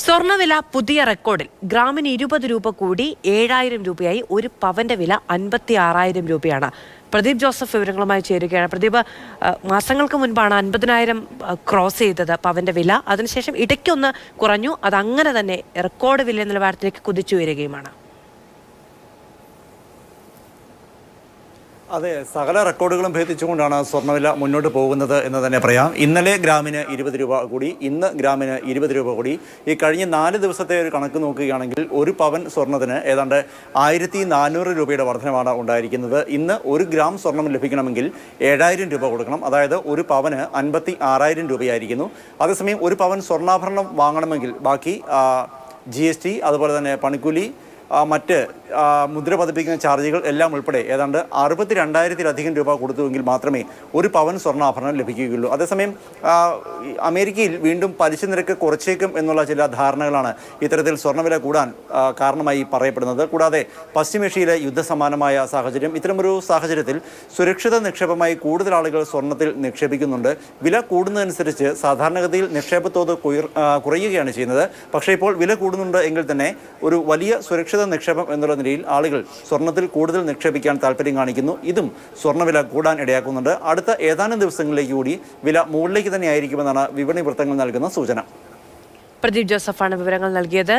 സ്വർണവില പുതിയ റെക്കോർഡിൽ ഗ്രാമിന് ഇരുപത് രൂപ കൂടി ഏഴായിരം രൂപയായി ഒരു പവന്റെ വില അൻപത്തി ആറായിരം രൂപയാണ്. പ്രദീപ് ജോസഫ് വിവരങ്ങളുമായി ചേരുകയാണ്. പ്രദീപ് മാസങ്ങൾക്ക് മുൻപാണ് അൻപതിനായിരം ക്രോസ് ചെയ്തത് പവന്റെ വില. അതിനുശേഷം ഇടയ്ക്കൊന്ന് കുറഞ്ഞു അത് അങ്ങനെ തന്നെ റെക്കോർഡ് വില നിലവാരത്തിലേക്ക് കുതിച്ചു വരികയുമാണ് അതെ സകല റെക്കോർഡുകളും ഭേദിച്ചുകൊണ്ടാണ് സ്വർണവില മുന്നോട്ട് പോകുന്നത് എന്ന് തന്നെ പറയാം. ഇന്നലെ ഗ്രാമിന് ഇരുപത് രൂപ കൂടി ഇന്ന് ഗ്രാമിന് ഇരുപത് രൂപ കൂടി. ഈ കഴിഞ്ഞ നാല് ദിവസത്തെ ഒരു കണക്ക് നോക്കുകയാണെങ്കിൽ ഒരു പവൻ സ്വർണത്തിന് ഏതാണ്ട് ആയിരത്തി നാനൂറ് രൂപയുടെ വർധനമാണ് ഉണ്ടായിരിക്കുന്നത്. ഇന്ന് ഒരു ഗ്രാം സ്വർണം ലഭിക്കണമെങ്കിൽ ഏഴായിരം രൂപ കൊടുക്കണം. അതായത് ഒരു പവന് അൻപത്തി ആറായിരം രൂപയായിരിക്കുന്നു. അതേസമയം ഒരു പവൻ സ്വർണാഭരണം വാങ്ങണമെങ്കിൽ ബാക്കി ജി അതുപോലെ തന്നെ പണിക്കൂലി മറ്റ് മുദ്ര പതിപ്പിക്കുന്ന ചാർജുകൾ എല്ലാം ഉൾപ്പെടെ ഏതാണ്ട് അറുപത്തി രണ്ടായിരത്തിലധികം രൂപ കൊടുത്തുവെങ്കിൽ മാത്രമേ ഒരു പവൻ സ്വർണാഭരണം ലഭിക്കുകയുള്ളൂ. അതേസമയം അമേരിക്കയിൽ വീണ്ടും പലിശ നിരക്ക് കുറച്ചേക്കും എന്നുള്ള ചില ധാരണകളാണ് ഇത്തരത്തിൽ സ്വർണവില കൂടാൻ കാരണമായി പറയപ്പെടുന്നത്. കൂടാതെ പശ്ചിമേഷ്യയിലെ യുദ്ധസമാനമായ സാഹചര്യം ഇത്തരമൊരു സാഹചര്യത്തിൽ സുരക്ഷിത നിക്ഷേപമായി കൂടുതൽ ആളുകൾ സ്വർണത്തിൽ നിക്ഷേപിക്കുന്നുണ്ട്. വില കൂടുന്നതനുസരിച്ച് സാധാരണഗതിയിൽ നിക്ഷേപത്തോത് കുറയുകയാണ് ചെയ്യുന്നത്. പക്ഷേ ഇപ്പോൾ വില കൂടുന്നുണ്ട് എങ്കിൽ തന്നെ ഒരു വലിയ സുരക്ഷിത നിക്ഷേപം എന്നുള്ള നിലയിൽ ആളുകൾ സ്വർണത്തിൽ കൂടുതൽ നിക്ഷേപിക്കാൻ താല്പര്യം കാണിക്കുന്നു. ഇതും സ്വർണവില കൂടാൻ ഇടയാക്കുന്നുണ്ട്. അടുത്ത ഏതാനും ദിവസങ്ങളിലേക്ക് കൂടി വില മുകളിലേക്ക് തന്നെ ആയിരിക്കുമെന്നാണ് വിപണി വൃത്തങ്ങൾ നൽകുന്ന സൂചന. പ്രദീപ് ജോസഫാണ് വിവരങ്ങൾ നൽകിയത്.